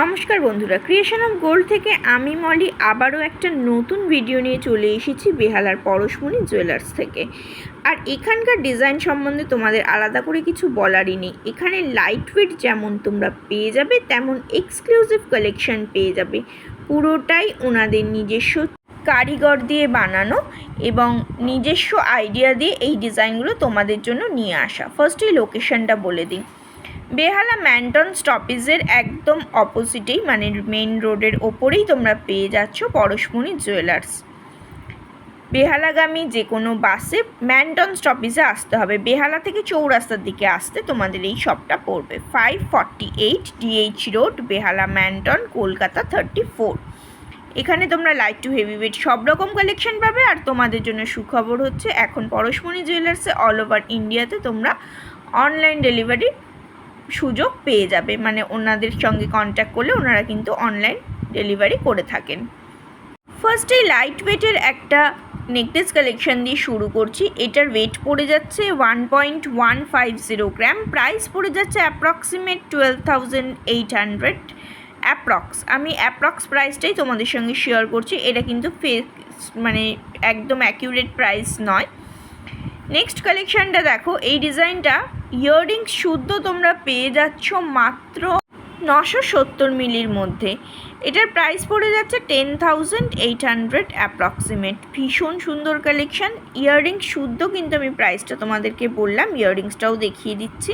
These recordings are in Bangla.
নমস্কার বন্ধুরা ক্রিয়েশন অফ গোল্ড থেকে আমি মলি আবারও একটা নতুন ভিডিও নিয়ে চলে এসেছি বেহালার পরশমণি জুয়েলার্স থেকে। আর এখানকার ডিজাইন সম্বন্ধে তোমাদের আলাদা করে কিছু বলারই নেই। এখানে লাইট ওয়েট যেমন তোমরা পেয়ে যাবে, তেমন এক্সক্লুসিভ কালেকশন পেয়ে যাবে। পুরোটাই ওনাদের নিজস্ব কারিগর দিয়ে বানানো এবং নিজস্ব আইডিয়া দিয়ে এই ডিজাইনগুলো তোমাদের জন্য নিয়ে আসা। ফার্স্টেই লোকেশনটা বলে দিই। বেহালা ম্যান্টন স্টপেজের একদম অপোজিটেই মানে মেন রোডের ওপরেই তোমরা পেয়ে যাচ্ছ পরশমণি জুয়েলার্স। বেহালাগামী যে কোনো বাসে ম্যান্টন স্টপেজে আসতে হবে। বেহালা থেকে চৌরাস্তার দিকে আসতে তোমাদের এই শপটা পড়বে। Five forty eight DH road Behala Manton, Kolkata thirty four এখানে তোমরা লাইট টু হেভি ওয়েট সব রকম কালেকশন পাবে আর তোমাদের জন্য সুখবর হচ্ছে এখন পরশমণি জুয়েলার্সে অল ওভার ইন্ডিয়াতে তোমরা অনলাইন ডেলিভারি সুযোগ পেয়ে যাবে। মানে ওনাদের সঙ্গে কন্ট্যাক্ট করলে ওনারা কিন্তু অনলাইন ডেলিভারি করে থাকেন। ফার্স্টে লাইট ওয়েটের একটা নেকলেস কালেকশন দিয়ে শুরু করছি। এটার ওয়েট পড়ে যাচ্ছে one point one five zero gram price পড়ে যাচ্ছে approximate twelve thousand eight hundred approx আমি অ্যাপ্রক্স প্রাইসটাই তোমাদের সঙ্গে শেয়ার করছি। এটা কিন্তু ফেক মানে একদম অ্যাকিউরেট প্রাইস নয়। নেক্সট কালেকশানটা দেখো। এই ডিজাইনটা ইয়াররিংস শুদ্ধ তোমরা পেয়ে যাচ্ছ মাত্র নশো সত্তর মিলির মধ্যে। এটার প্রাইস পড়ে যাচ্ছে ten thousand eight hundred approximate ভীষণ সুন্দর কালেকশান ইয়াররিংস শুদ্ধ কিন্তু আমি প্রাইসটা তোমাদেরকে বললাম, ইয়াররিংসটাও দেখিয়ে দিচ্ছি।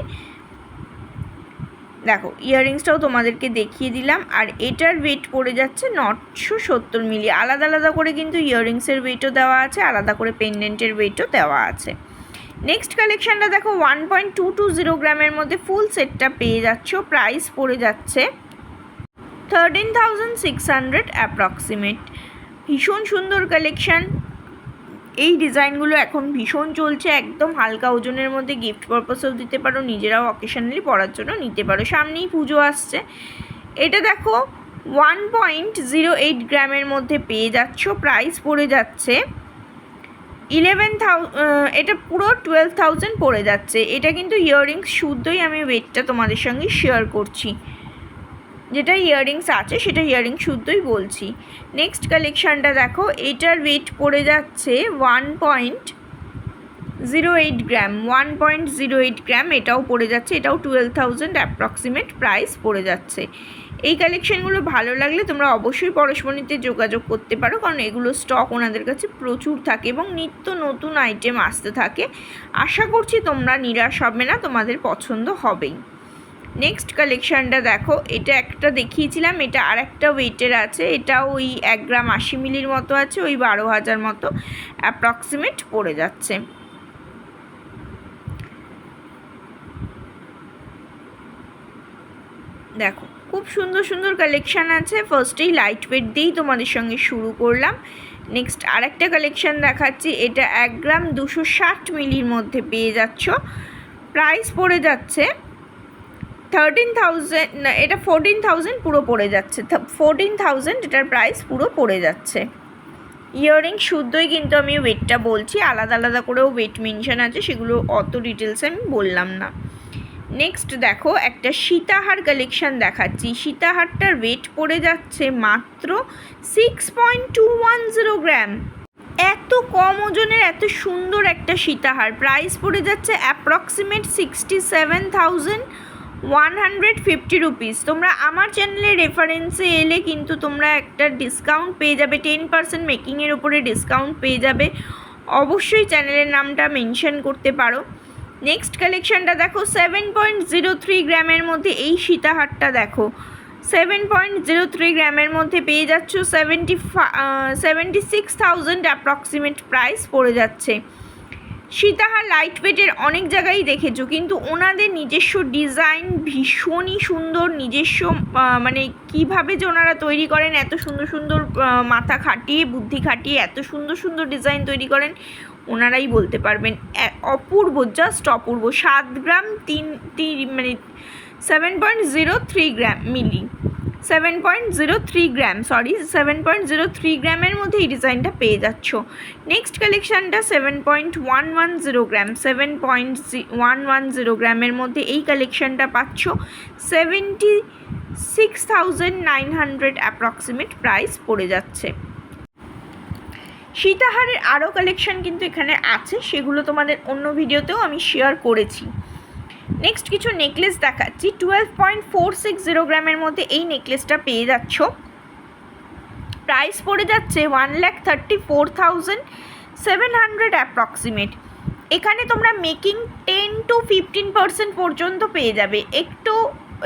দেখো, ইয়াররিংসটাও তোমাদেরকে দেখিয়ে দিলাম, আর এটার ওয়েট পড়ে যাচ্ছে নশো সত্তর মিলি। আলাদা আলাদা করে কিন্তু ইয়াররিংসের ওয়েটও দেওয়া আছে, আলাদা করে পেন্ডেন্টের ওয়েটও দেওয়া আছে। নেক্সট কালেকশানটা দেখো one point two two zero গ্রামের মধ্যে ফুল সেটটা পেয়ে যাচ্ছ প্রাইস পড়ে যাচ্ছে thirteen thousand six hundred approximate ভীষণ সুন্দর কালেকশান এই ডিজাইনগুলো এখন ভীষণ চলছে, একদম হালকা ওজনের মধ্যে গিফট পারপাসেও দিতে পারো, নিজেরাও অকেশনালি পরার জন্য নিতে পারো। সামনেই পুজো আসছে। এটা দেখো ওয়ান পয়েন্ট জিরো এইট গ্রামের মধ্যে পেয়ে যাচ্ছ প্রাইস পড়ে যাচ্ছে। ইলেভেন এটা পুরো টুয়েলভ থাউজেন্ড পড়ে যাচ্ছে। এটা কিন্তু ইয়াররিংস শুদ্ধই আমি ওয়েটটা তোমাদের সঙ্গে শেয়ার করছি। যেটা ইয়াররিংস আছে, সেটা ইয়াররিংস শুদ্ধই বলছি। নেক্সট কালেকশানটা দেখো, এটার ওয়েট পড়ে যাচ্ছে one point zero eight gram one point zero eight gram এটাও পড়ে যাচ্ছে, এটাও টুয়েলভ থাউজেন্ড অ্যাপ্রক্সিমেট প্রাইস পড়ে যাচ্ছে। এই কালেকশানগুলো ভালো লাগলে তোমরা অবশ্যই পরশমণিতে যোগাযোগ করতে পারো, কারণ এগুলো স্টক ওনাদের কাছে প্রচুর থাকে এবং নিত্য নতুন আইটেম আসতে থাকে। আশা করছি তোমরা নিরাশ হবে না, তোমাদের পছন্দ হবেই। নেক্সট কালেকশানটা দেখো, এটা একটা দেখিয়েছিলাম, এটা আর একটা ওয়েটের আছে, এটা ওই এক গ্রাম আশি মিলির মতো আছে, ওই বারো হাজার মতো অ্যাপ্রক্সিমেট পড়ে যাচ্ছে। দেখো খুব সুন্দর সুন্দর কালেকশান আছে। ফার্স্টেই লাইট ওয়েট দিয়েই তোমাদের সঙ্গে শুরু করলাম। নেক্সট আরেকটা কালেকশান দেখাচ্ছি। এটা এক গ্রাম দুশো ষাট মিলির মধ্যে পেয়ে যাচ্ছ। প্রাইস পড়ে যাচ্ছে থার্টিন থাউজেন্ড না, এটা ফোরটিন থাউজেন্ড পুরো পড়ে যাচ্ছে। ফোরটিন থাউজেন্ড এটার প্রাইস পুরো পড়ে যাচ্ছে। ইয়াররিং শুদ্ধই কিন্তু আমি ওয়েটটা বলছি। আলাদা আলাদা করেও ওয়েট মেনশন আছে। সেগুলো অত ডিটেলসে আমি বললাম না। নেক্সট দেখো, একটা সীতাহার কালেকশান দেখাচ্ছি। সীতাহারটার ওয়েট পড়ে যাচ্ছে মাত্র six point two one zero gram এত কম ওজনের, এত সুন্দর একটা সীতাহার। প্রাইস পড়ে যাচ্ছে approximate sixty seven thousand one hundred fifty rupees তোমরা আমার চ্যানেলে রেফারেন্সে এলে কিন্তু তোমরা একটা ডিসকাউন্ট পেয়ে যাবে। টেন পার্সেন্ট মেকিংয়ের ওপরে ডিসকাউন্ট পেয়ে যাবে। অবশ্যই চ্যানেলের নামটা মেনশন করতে পারো। নেক্সট কালেকশানটা দেখো সেভেন পয়েন্ট জিরো থ্রি গ্রামের মধ্যে এই সীতাহারটা দেখো। সেভেন পয়েন্ট জিরো থ্রি গ্রামের মধ্যে পেয়ে যাচ্ছ seventy seventy six thousand approximate price পড়ে যাচ্ছে। সীতাহার লাইট ওয়েটের অনেক জায়গায় দেখেছ, কিন্তু ওনাদের নিজস্ব ডিজাইন ভীষণই সুন্দর, নিজস্ব মানে কীভাবে যে ওনারা তৈরি করেন, এত সুন্দর সুন্দর মাথা খাটিয়ে, বুদ্ধি খাটিয়ে, এত সুন্দর সুন্দর ডিজাইন তৈরি করেন ওনারাই বলতে পারবেন। অপূর্ব, জাস্ট অপূর্ব। সাত গ্রাম তিন মানে seven point zero three gram মিলি seven point zero three gram sorry seven point zero three গ্রামের মধ্যে এই ডিজাইনটা পেয়ে যাচ্ছ। Next কালেকশানটা seven point one one zero gram seven point one one zero গ্রামের মধ্যে এই কালেকশানটা পাচ্ছ। Seventy six thousand nine hundred approximate price পড়ে যাচ্ছে। সীতাহারের আরও কালেকশন কিন্তু এখানে আছে, সেগুলো তোমাদের অন্য ভিডিওতেও আমি শেয়ার করেছি। নেক্সট কিছু নেকলেস দেখাচ্ছি twelve point four six zero গ্রামের মধ্যে এই নেকলেসটা পেয়ে যাচ্ছ। প্রাইস পড়ে যাচ্ছে one lakh thirty four thousand seven hundred approximate এখানে তোমরা making ten to fifteen percent পর্যন্ত পেয়ে যাবে। একটু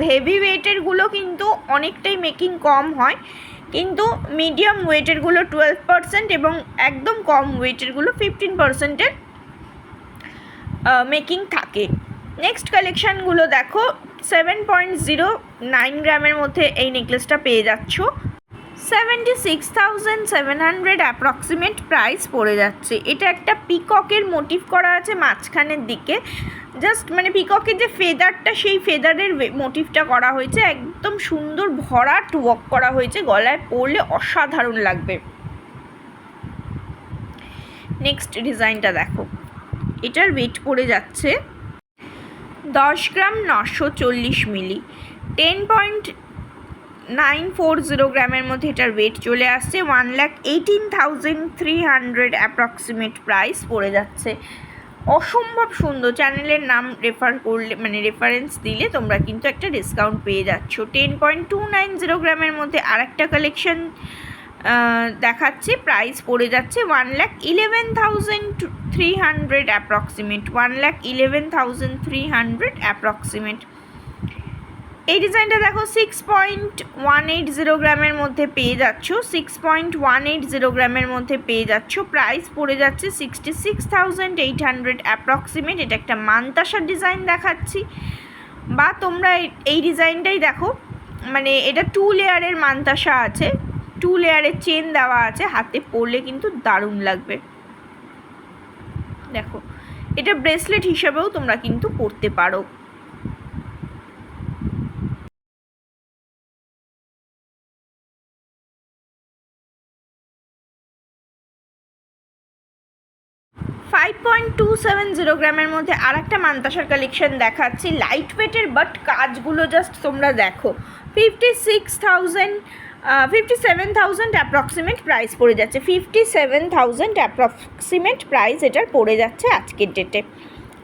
হেভি ওয়েটেরগুলো কিন্তু অনেকটাই মেকিং কম হয়। কিন্তু মিডিয়াম ওয়েটেরগুলো টুয়েলভ পারসেন্ট এবং একদম কম ওয়েটেরগুলো ফিফটিন পারসেন্টের মেকিং থাকে। নেক্সট কালেকশানগুলো দেখো সেভেন পয়েন্ট জিরো নাইন গ্রামের মধ্যে এই নেকলেসটা পেয়ে যাচ্ছ। Seventy six thousand seven hundred approximate price পড়ে যাচ্ছে। এটা একটা পিককের মোটিভ করা আছে মাঝখানের দিকে। জাস্ট মানে পিককের যে ফেদারটা সেই ফেদারের মোটিভটা করা হয়েছে। একদম সুন্দর ভরাট ওয়ার্ক করা হয়েছে। গলায় পরলে অসাধারণ লাগবে। নেক্সট ডিজাইনটা দেখো। এটার ওয়েট পড়ে যাচ্ছে দশ গ্রাম নশো চল্লিশ মিলি। Ten point nine four zero গ্রামের মধ্যে এটার ওয়েট চলে আসছে। One lakh eighteen thousand three hundred approximate price পড়ে যাচ্ছে। অসম্ভব সুন্দর। চ্যানেলের নাম রেফার করলে মানে রেফারেন্স দিলে তোমরা কিন্তু একটা ডিসকাউন্ট পেয়ে যাচ্ছ। Ten point two nine zero গ্রামের মধ্যে আর একটা কালেকশন দেখাচ্ছে। প্রাইস পড়ে যাচ্ছে one lakh eleven thousand three hundred approximate one lakh eleven thousand three hundred approximate এই ডিজাইনটা দেখো six point one eight zero গ্রামের মধ্যে পেয়ে যাচ্ছ six point one eight zero গ্রামের মধ্যে পেয়ে যাচ্ছ। প্রাইস পড়ে যাচ্ছে sixty six thousand eight hundred approximate এটা একটা মান্তাসার ডিজাইন দেখাচ্ছি। বা তোমরা এই ডিজাইনটাই দেখো মানে এটা টু লেয়ারের মান্তাসা আছে টু লেয়ারের চেন দেওয়া আছে, হাতে পরলে কিন্তু দারুণ লাগবে। দেখো, এটা ব্রেসলেট হিসাবেও তোমরা কিন্তু পরতে পারো। সেভেন জিরো গ্রামের মধ্যে আর একটা মান্তাসার কালেকশন দেখাচ্ছি। লাইট ওয়েটের বাট কাজগুলো জাস্ট তোমরা দেখো। Fifty six thousand fifty seven thousand approximate price পড়ে যাচ্ছে। Fifty seven thousand approximate price এটার পড়ে যাচ্ছে আজকের ডেটে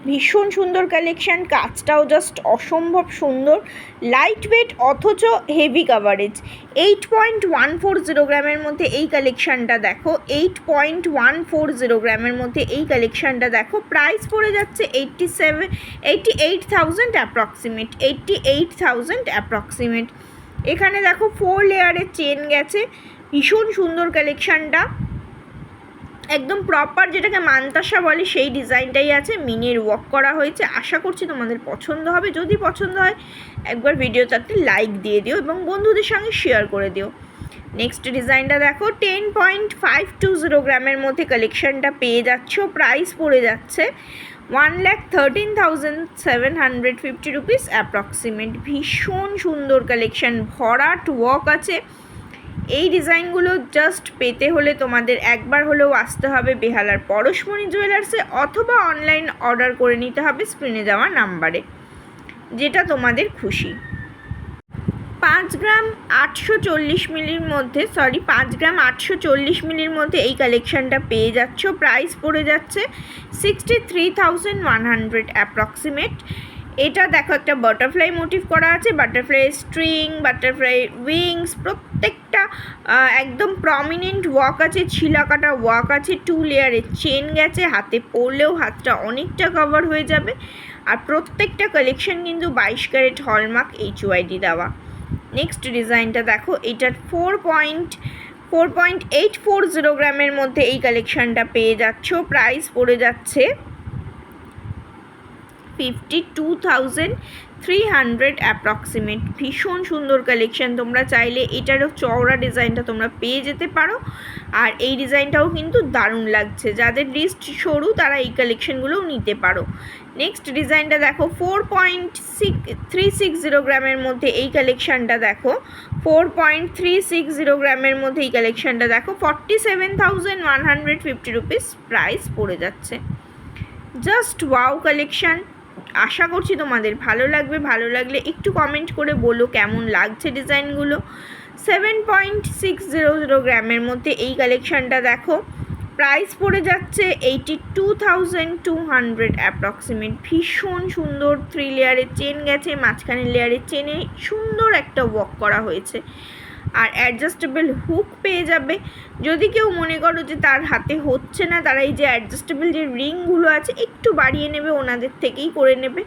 ভীষণ সুন্দর কালেকশান কাজটাও জাস্ট অসম্ভব সুন্দর। লাইট ওয়েট অথচ heavy coverage eight point one four zero গ্রামের মধ্যে এই কালেকশানটা দেখো eight point one four zero গ্রামের মধ্যে এই কালেকশানটা দেখো। প্রাইস পড়ে যাচ্ছে eighty seven eighty eight thousand approximate eighty eight thousand approximate এখানে দেখো ফোর লেয়ারের চেন গেছে। ভীষণ সুন্দর কালেকশানটা একদম প্রপার যেটাকে মান্তাসা বলে, সেই ডিজাইনটাই আছে। মিনির ওয়ার্ক করা হয়েছে। আশা করছি তোমাদের পছন্দ হবে। যদি পছন্দ হয়, একবার ভিডিওটাতে লাইক দিয়ে দিও এবং বন্ধুদের সঙ্গে শেয়ার করে দিও। নেক্সট ডিজাইনটা দেখো ten point five two zero গ্রামের মধ্যে কালেকশানটা পেয়ে যাচ্ছ। প্রাইস পড়ে যাচ্ছে one lakh thirteen thousand seven hundred fifty rupees approximate ভীষণ সুন্দর কালেকশান ভরাট ওয়ার্ক আছে। এই ডিজাইনগুলো জাস্ট পেতে হলে তোমাদের একবার হলেও আসতে হবে বেহালার পরশমণি জুয়েলার্সে অথবা অনলাইন অর্ডার করে নিতে হবে স্ক্রিনে দেওয়া নাম্বারে যেটা তোমাদের খুশি। পাঁচ গ্রাম আটশো চল্লিশ মিলির মধ্যে সরি পাঁচ গ্রাম আটশো চল্লিশ মিলির মধ্যে এই কালেকশানটা পেয়ে যাচ্ছ। প্রাইস পড়ে যাচ্ছে sixty three thousand one hundred approximate এটা দেখো একটা বাটারফ্লাই মোটিভ করা আছে বাটারফ্লাই স্ট্রিং বাটারফ্লাই উইংস প্রত্যেকটা একদম প্রমিনেন্ট ওয়াক আছে ছিলা কাটা ওয়াক আছে টু লেয়ারের চেন গেছে, হাতে পরলেও হাতটা অনেকটা কভার হয়ে যাবে। আর প্রত্যেকটা কালেকশন কিন্তু বাইশ ক্যারেট হলমার্ক এইচ ওয়াইডি দেওয়া। নেক্সট ডিজাইনটা দেখো, এটার four point four point eight four zero গ্রামের মধ্যে এই কালেকশানটা পেয়ে যাচ্ছ। প্রাইস পড়ে যাচ্ছে fifty two thousand three hundred approximate. ভীষণ সুন্দর কালেকশান তোমরা চাইলে এটারও চওড়া ডিজাইনটা তোমরা পেয়ে যেতে পারো। আর এই ডিজাইনটাও কিন্তু দারুণ লাগছে। যাদের রিস্ট সরু, তারা এই কালেকশানগুলোও নিতে পারো। নেক্সট ডিজাইনটা দেখো four point six three six zero গ্রামের মধ্যে এই কালেকশানটা দেখো। Four point three six zero গ্রামের মধ্যে এই কালেকশানটা দেখো। Forty seven thousand one hundred fifty rupees price পড়ে যাচ্ছে। জাস্ট ওয়াও কালেকশান আশা করছি তোমাদের ভালো লাগবে, ভালো লাগলে একটু কমেন্ট করে বলো কেমন লাগছে ডিজাইনগুলো। Seven point six zero zero গ্রামের মধ্যে এই কালেকশানটা দেখো। প্রাইস পড়ে যাচ্ছে eighty two thousand two hundred approximate ভীষণ সুন্দর থ্রি লেয়ারের চেন গেছে, মাঝখানের লেয়ারের চেনে সুন্দর একটা ওয়াক করা হয়েছে। আর অ্যাডজাস্টেবল হুক পেয়ে যাবে। যদি কেউ মনে করো যে তার হাতে হচ্ছে না, তারা এই যে অ্যাডজাস্টেবল যে রিংগুলো আছে, একটু বাড়িয়ে নেবে, ওনাদের থেকেই করে নেবে।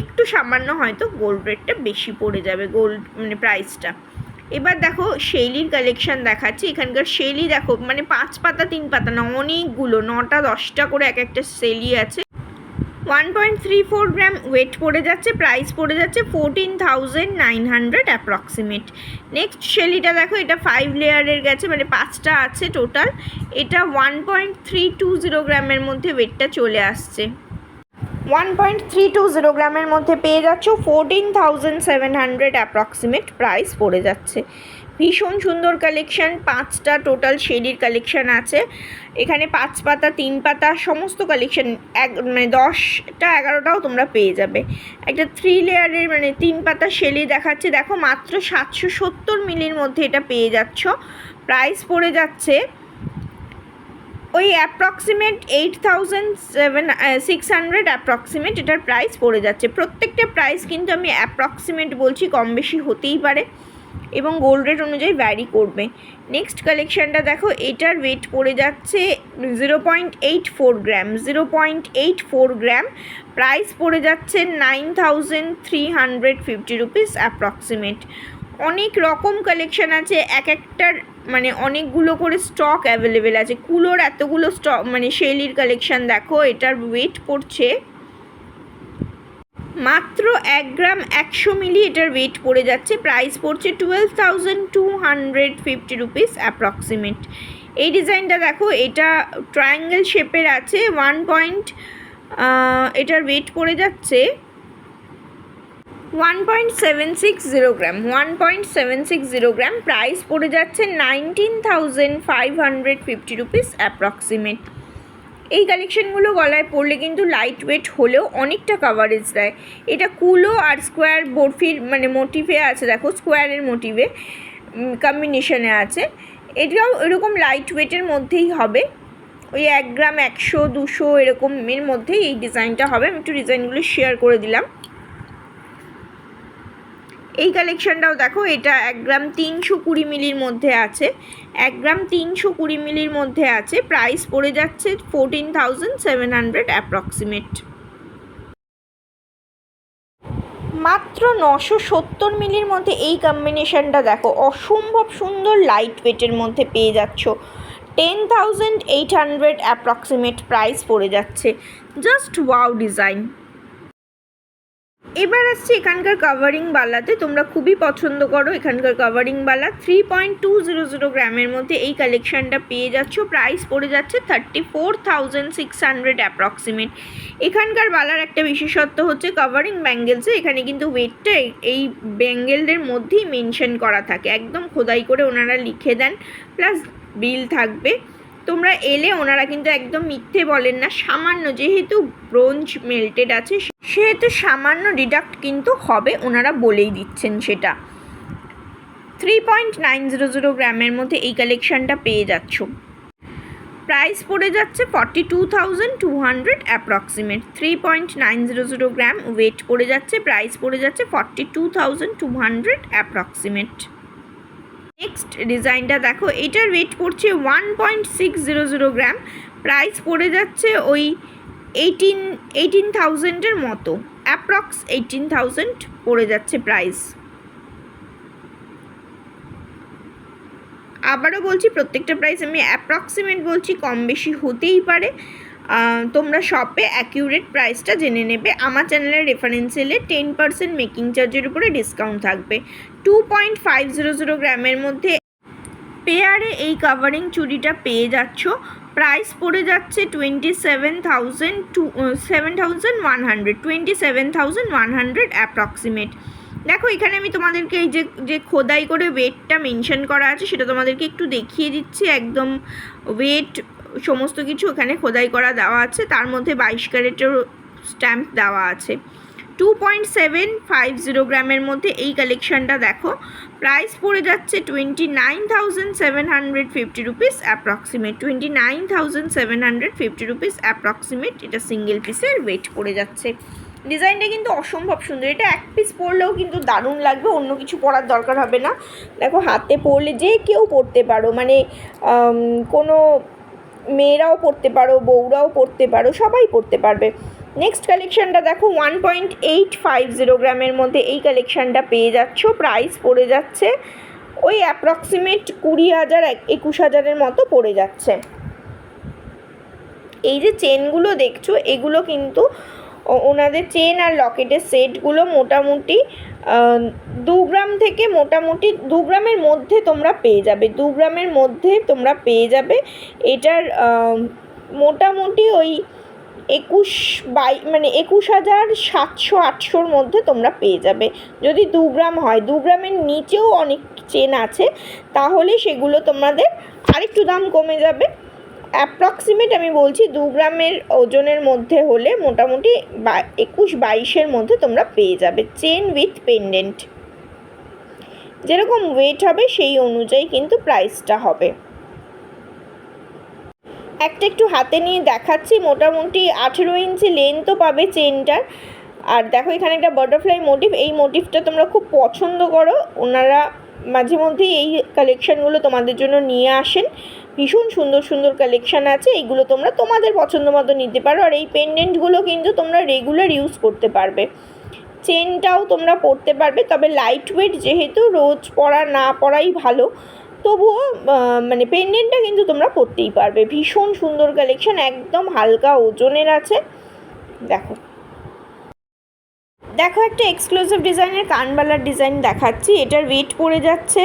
একটু সামান্য হয়তো গোল্ড রেটটা বেশি পড়ে যাবে গোল্ড মানে প্রাইসটা এবার দেখো শেলির কালেকশন দেখাচ্ছি। এখানকার শেলি দেখো মানে পাঁচ পাতা, তিন পাতা না, অনেকগুলো, নটা, দশটা করে এক একটা শেলি আছে। One point three four gram weight পড়ে যাচ্ছে প্রাইস পড়ে যাচ্ছে fourteen thousand nine hundred approximate next শেলিটা দেখো, এটা ফাইভ লেয়ারের গেছে মানে পাঁচটা আছে টোটাল এটা one point three two zero গ্রামের মধ্যে ওয়েটটা চলে আসছে। One point three two zero গ্রামের মধ্যে পেয়ে যাচ্ছ fourteen thousand seven hundred approximate price পড়ে যাচ্ছে। ভীষণ সুন্দর কালেকশান পাঁচটা টোটাল শেডির কালেকশান আছে। এখানে পাঁচ পাতা, তিন পাতা, সমস্ত কালেকশান এক মানে দশটা, এগারোটাও তোমরা পেয়ে যাবে। একটা থ্রি লেয়ারের মানে তিন পাতা শেলি দেখাচ্ছে। দেখো, মাত্র সাতশো সত্তর মিলির মধ্যে এটা পেয়ে যাচ্ছ। প্রাইস পড়ে যাচ্ছে ওই approximate eight thousand seven six hundred approximate এটার প্রাইস পড়ে যাচ্ছে। প্রত্যেকটা প্রাইস কিন্তু আমি অ্যাপ্রক্সিমেট বলছি কম বেশি হতেই পারে। এবং গোল্ড রেট অনুযায়ী ভ্যারি করবে। নেক্সট কালেকশানটা দেখো, এটার ওয়েট পড়ে যাচ্ছে zero point eight four gram zero point eight four gram price পড়ে যাচ্ছে nine thousand three hundred fifty rupees approximate অনেক রকম কালেকশন আছে, এক একটার মানে অনেকগুলো করে স্টক অ্যাভেলেবেল আছে। কুলোর এতগুলো স্টক মানে শেলির কালেকশন দেখো, এটার ওয়েট পড়ছে মাত্র এক গ্রাম একশো মিলি এটার ওয়েট পড়ে যাচ্ছে। প্রাইস পড়ছে twelve thousand two hundred fifty rupees approximate এই ডিজাইনটা দেখো, এটা ট্রায়াঙ্গেল শেপের আছে। ওয়ান পয়েন্ট এটার ওয়েট পড়ে যাচ্ছে one point seven six zero gram one point seven six zero gram price পড়ে যাচ্ছে nineteen thousand five hundred fifty rupees approximate এই কালেকশানগুলো গলায় পরলে কিন্তু লাইট ওয়েট হলেও অনেকটা কাভারেজ দেয়। এটা কুলো আর স্কোয়ার বরফির মানে মোটিভে আছে, দেখো স্কোয়ারের মোটিভে কম্বিনেশানে আছে। এটাও এরকম লাইট ওয়েটের মধ্যেই হবে। ওই এক গ্রাম একশো, দুশো এরকমের মধ্যেই এই ডিজাইনটা হবে। আমি একটু ডিজাইনগুলো শেয়ার করে দিলাম। কালেকশনটাও দেখো, এটা এক গ্রাম তিনশো কুড়ি মিলির মধ্যে আছে। এক গ্রাম তিনশো কুড়ি মিলির মধ্যে আছে। প্রাইস পড়ে যাচ্ছে fourteen thousand seven hundred approximate মাত্র নশো সত্তর মিলির মধ্যে এই কম্বিনেশনটা দেখো, অসম্ভব সুন্দর লাইট ওয়েটের মধ্যে পেয়ে যাচ্ছ। Ten thousand eight hundred approximate price পড়ে যাচ্ছে। জাস্ট ওয়াও ডিজাইন এবার আসছে এখানকার কাভারিং বালাতে। তোমরা খুবই পছন্দ করো এখানকার কাভারিং বালা। Three point two zero zero গ্রামের মধ্যে এই কালেকশনটা পেয়ে যাচ্ছ। প্রাইস পড়ে যাচ্ছে thirty four thousand six hundred approximate এখানকার বালার একটা বিশেষত্ব হচ্ছে কাভারিং ব্যাঙ্গেলসে এখানে কিন্তু ওয়েটটা এই ব্যাঙ্গেলদের মধ্যেই মেনশন করা থাকে। একদম খোদাই করে ওনারা লিখে দেন। প্লাস বিল থাকবে। তোমরা এলে ওনারা কিন্তু একদম মিথ্যে বলেন না। সামান্য যেহেতু ব্রোঞ্জ মেল্টেড আছে, সেহেতু সামান্য ডিডাক্ট কিন্তু হবে, ওনারা বলেই দিচ্ছেন সেটা। Three point nine zero zero গ্রামের মধ্যে এই কালেকশানটা পেয়ে যাচ্ছ। প্রাইস পড়ে যাচ্ছে forty two thousand two hundred approximate three point nine zero zero gram weight পড়ে যাচ্ছে প্রাইস পড়ে যাচ্ছে forty two thousand two hundred approximate next ডিজাইনটা দেখো, এটার ওয়েট পড়ছে one point six zero zero gram price পড়ে যাচ্ছে ওই এইটিন এইটিন থাউজেন্ডের মতো অ্যাপ্রক্স এইটিন থাউজেন্ড পড়ে যাচ্ছে প্রাইস আবারও বলছি, প্রত্যেকটা প্রাইস আমি অ্যাপ্রক্সিমেট বলছি, কম বেশি হতেই পারে। তোমরা শপে অ্যাকিউরেট প্রাইসটা জেনে নেবে। আমার চ্যানেলের রেফারেন্স এলে টেন পার্সেন্ট মেকিং চার্জের উপরে ডিসকাউন্ট থাকবে। Two point five zero zero গ্রামের মধ্যে পেয়ারে এই কাভারিং চুড়িটা পেয়ে যাচ্ছ। প্রাইস পড়ে যাচ্ছে twenty seven thousand two seven thousand one hundred twenty seven thousand one hundred approximate দেখো, এখানে আমি তোমাদেরকে এই যে যে খোদাই করে ওয়েটটা মেনশন করা আছে, সেটা তোমাদেরকে একটু দেখিয়ে দিচ্ছি। একদম ওয়েট সমস্ত কিছু এখানে খোদাই করা দেওয়া আছে। তার মধ্যে বাইশ ক্যারেটের স্ট্যাম্প দেওয়া আছে। Two point seven five zero গ্রামের মধ্যে এই কালেকশানটা দেখো। প্রাইস পড়ে যাচ্ছে twenty nine thousand seven hundred fifty rupees approximate. Twenty nine thousand seven hundred fifty rupees approximate. এটা সিঙ্গেল পিসের ওয়েট পড়ে যাচ্ছে। ডিজাইনটা কিন্তু অসম্ভব সুন্দর। এটা এক পিস পরলেও কিন্তু দারুণ লাগবে, অন্য কিছু পরার দরকার হবে না। দেখো হাতে পরলে যে কেউ পরতে পারো। মানে কোনো মেয়েরাও পরতে পারো, বউরাও পরতে পারো, সবাই পরতে পারবে। নেক্সট কালেকশানটা দেখো one point eight five zero গ্রামের মধ্যে এই কালেকশানটা পেয়ে যাচ্ছ প্রাইস পড়ে যাচ্ছে, ওই অ্যাপ্রক্সিমেট কুড়ি হাজার, এক- একুশ হাজারের মতো পড়ে যাচ্ছে। এই যে চেনগুলো দেখছ, এগুলো কিন্তু ওনাদের চেন আর লকেটের সেটগুলো মোটামুটি দু গ্রাম থেকে মোটামুটি দু গ্রামের মধ্যে তোমরা পেয়ে যাবে। দু গ্রামের মধ্যে তোমরা পেয়ে যাবে। এটার মোটামুটি ওই একুশ বাই মানে একুশ হাজার সাতশো আটশোর মধ্যে তোমরা পেয়ে যাবে। যদি দু গ্রাম হয়, দু গ্রামের নিচেও অনেক চেন আছে, তাহলে সেগুলো তোমাদের আরেকটু দাম কমে যাবে। অ্যাপ্রক্সিমেট আমি বলছি দু গ্রামের ওজনের মধ্যে হলে মোটামুটি বা একুশ বাইশের মধ্যে তোমরা পেয়ে যাবে চেন উইথ পেন্ডেন্ট যেরকম ওয়েট হবে সেই অনুযায়ী কিন্তু প্রাইসটা হবে। একটা একটু হাতে নিয়ে দেখাচ্ছি, মোটামুটি আঠেরো ইঞ্চি লেন্থও পাবে চেনটার আর দেখো এখানে একটা বাটারফ্লাই মোটিভ এই মোটিভটা তোমরা খুব পছন্দ করো। ওনারা মাঝে মধ্যেই এই কালেকশানগুলো তোমাদের জন্য নিয়ে আসেন। ভীষণ সুন্দর সুন্দর কালেকশান আছে এইগুলো তোমরা তোমাদের পছন্দ মতো নিতে পারো। আর এই পেন্ডেন্টগুলো কিন্তু তোমরা রেগুলার ইউজ করতে পারবে। চেনটাও তোমরা পরতে পারবে, তবে লাইট ওয়েট যেহেতু রোজ পরা না পরাই ভালো, তবুও মানে পেন্ডেন্টটা কিন্তু তোমরা পরতেই পারবে। ভীষণ সুন্দর কালেকশান একদম হালকা ওজনের আছে। দেখো। দেখো একটা এক্সক্লুসিভ ডিজাইনের কানবালার ডিজাইন দেখাচ্ছি, এটার ওয়েট পড়ে যাচ্ছে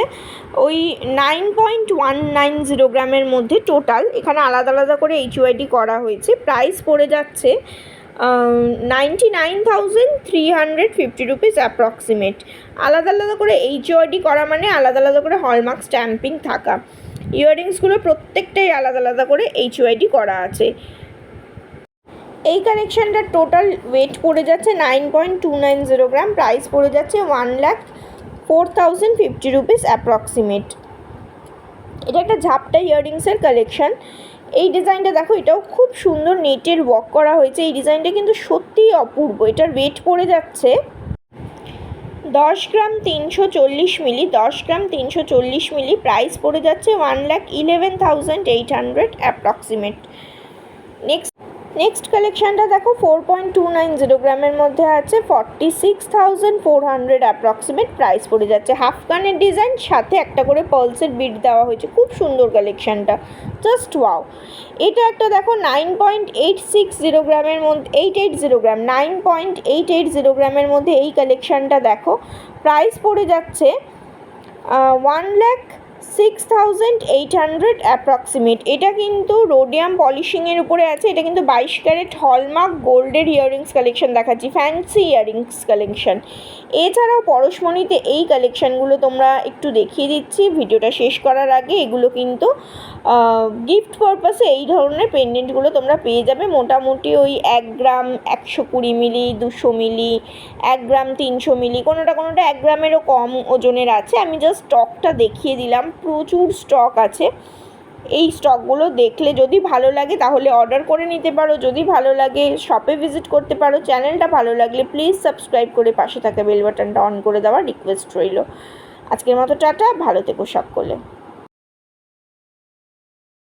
ওই nine point one nine zero গ্রামের মধ্যে টোটাল এখানে আলাদা আলাদা করে এইচ এইচওআইডি করা হয়েছে প্রাইস পড়ে যাচ্ছে ninety nine thousand three hundred fifty rupees approximate আলাদা আলাদা করে এইচওআইডি করা মানে আলাদা আলাদা করে হলমার্ক স্ট্যাম্পিং থাকা ইয়াররিংসগুলো প্রত্যেকটাই আলাদা আলাদা করে এইচ এইচওআইডি করা আছে। এই কালেকশানটার টোটাল ওয়েট পড়ে যাচ্ছে nine point two nine zero gram, price পড়ে যাচ্ছে one lakh four thousand fifty rupees approximate. এটা একটা ঝাপটা ইয়াররিংসের কালেকশান। এই ডিজাইনটা দেখো, এটাও খুব সুন্দর নেটের ওয়ার্ক করা হয়েছে। এই ডিজাইনটা কিন্তু সত্যিই অপূর্ব, এটার ওয়েট পড়ে যাচ্ছে দশ গ্রাম তিনশো চল্লিশ মিলি, দশ গ্রাম তিনশো চল্লিশ মিলি, প্রাইস পড়ে যাচ্ছে one lakh eleven thousand eight hundred approximate. Next next কালেকশানটা দেখো four point two nine zero গ্রামের মধ্যে আছে forty six thousand four hundred approximate price পড়ে যাচ্ছে। হাফ কানের ডিজাইন সাথে একটা করে পলসের বিট দেওয়া হয়েছে। খুব সুন্দর কালেকশানটা জাস্ট ওয়াও এটা একটা দেখো nine point eight six zero গ্রামের মধ্যে eight eight zero gram nine point eight eight zero গ্রামের মধ্যে এই কালেকশানটা দেখো। প্রাইস পড়ে যাচ্ছে one lakh six thousand eight hundred approximate এটা কিন্তু রোডিয়াম পলিশিংয়ের উপরে আছে, এটা কিন্তু বাইশ ক্যারেট হলমার্ক গোল্ডের ইয়াররিংস কালেকশন দেখাচ্ছি ফ্যান্সি ইয়াররিংস কালেকশন এছাড়াও পরশমণিতে এই কালেকশানগুলো তোমরা একটু দেখিয়ে দিচ্ছি। ভিডিওটা শেষ করার আগে এগুলো কিন্তু গিফট পারপাসে এই ধরনের পেন্ডেন্টগুলো তোমরা পেয়ে যাবে। মোটামুটি ওই এক গ্রাম একশো কুড়ি মিলি, দুশো মিলি, এক গ্রাম তিনশো মিলি, কোনোটা কোনোটা এক গ্রামেরও কম ওজনের আছে। আমি জাস্ট স্টকটা দেখিয়ে দিলাম। প্রচুর স্টক আছে। এই স্টকগুলো দেখলে যদি ভালো লাগে তাহলে অর্ডার করে নিতে পারো। যদি ভালো লাগে শপে ভিজিট করতে পারো, চ্যানেলটা ভালো লাগলে প্লিজ সাবস্ক্রাইব করে পাশে থাকা বেল বাটনটা অন করে দেওয়ার রিকোয়েস্ট রইল। আজকের মতো টাটা, ভালো থেকো সকলে।